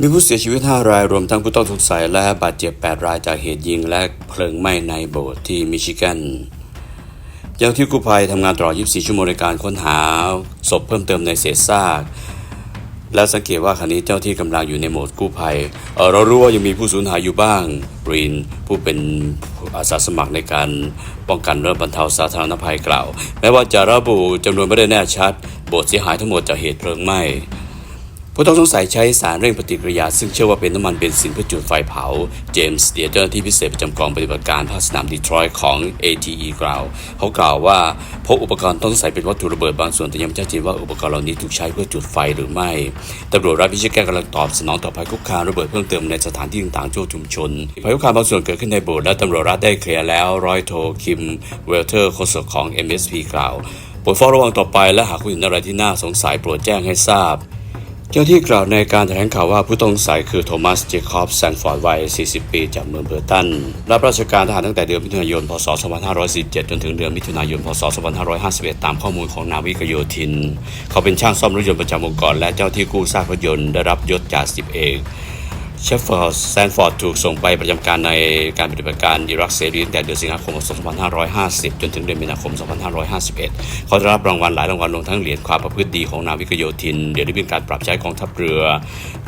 มีผู้เสียชีวิต 5 ราย รวมทั้งผู้ต้องสงสัยและบาดเจ็บ 8 รายจากเหตุยิงและเพลิงไหม้ในโบสถ์ที่มิชิแกนเจ้าที่กู้ภัยทำงานตลอด 24 ชั่วโมงในการค้นหาศพเพิ่มเติมในเศษซากแล้วสังเกตว่าขณะนี้เจ้าที่กำลังอยู่ในโหมดกู้ภัยเเรารู้ว่ายังมีผู้สูญหายอยู่บ้างรีนผู้เป็นอาสาสมัครในการป้องกันและบรรเทาสาธารณภัยกล่าว แม้ว่าจะระบุจำนวนไม่ได้แน่ชัด โบสถ์เสียหายทั้งหมดจากเหตุเพลิงไหม้ ผู้ต้องสงสัยใช้สารเร่งปฏิกิริยา ซึ่งเชื่อว่าเป็นน้ำมันเบนซินเพื่อจุดไฟเผา เจมส์เดียเจ้าหน้าที่พิเศษประจำกองปฏิบัติการภาคสนามดีทรอยต์ของ ATE กล่าว เขากล่าวว่าพบอุปกรณ์ต้องสงสัยเป็นวัตถุระเบิดบางส่วนแต่ยังไม่ชัดเจนว่าอุปกรณ์เหล่านี้ถูกใช้เพื่อจุดไฟหรือไม่ตำรวจรัฐมิชิตแกนกำลังตอบสนองต่อภัยคุกคามระเบิดเพิ่มเติมในสถานที่ต่างๆทั่วชุมชนภัยคุกคามบางส่วนเกิดขึ้นในโบสถ์และตำรวจรัฐได้เคลียร์แล้วร้อยโทคิมเวลเทอร์โฆษกของ MSP กล่าวโปรดเฝ้าระวังต่อไปและหากคุณเห็นอะไรที่น่าสงสัยโปรดแจ้งให้ทราบ เจ้าที่กล่าวในการแถลงข่าวว่าผู้ต้องสงสัยคือโทมัสเจคอบแซนฟอร์ดวัย 40 ปี จากเมืองเบอร์ตัน รับราชการทหารตั้งแต่เดือนมิถุนายน พศ 2547 จนถึงเดือนมิถุนายน พศ 2551 ตามข้อมูลของนาวิกโยธิน เขาเป็นช่างซ่อมรถยนต์ประจำองค์กร และเจ้าที่กู้ซากรถยนต์ได้รับยศจ่าสิบเอก เชฟฟอร์ดแซนฟอร์ดถูกส่งไปประจำการในการปฏิบัติการอิรักเสรีตั้งแต่เดือนสิงหาคม 2550 จนถึงเดือนมีนาคม 2551 เขาได้รับรางวัลหลายรางวัลรวมทั้งเหรียญความประพฤติดีของนาวิกโยธิน เหรียญที่เป็นการปรับใช้กองทัพเรือ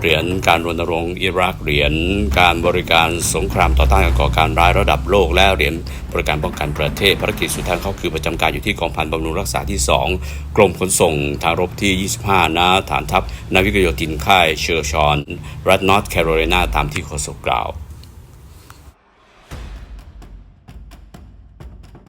เหรียญการรณรงค์อิรัก เหรียญการบริการสงครามต่อต้านการก่อการร้ายระดับโลก และเหรียญบริการป้องกันประเทศ ภารกิจสุดท้ายเขาคือประจำการอยู่ที่กองพันบำรุงรักษาที่ 2 กรมขนส่งทางรบที่ 25ณฐานทัพนาวิกโยธินค่ายเชอร์ชอนรัฐนอร์ทแคโรไลหน้าตามที่โฆษกกล่าว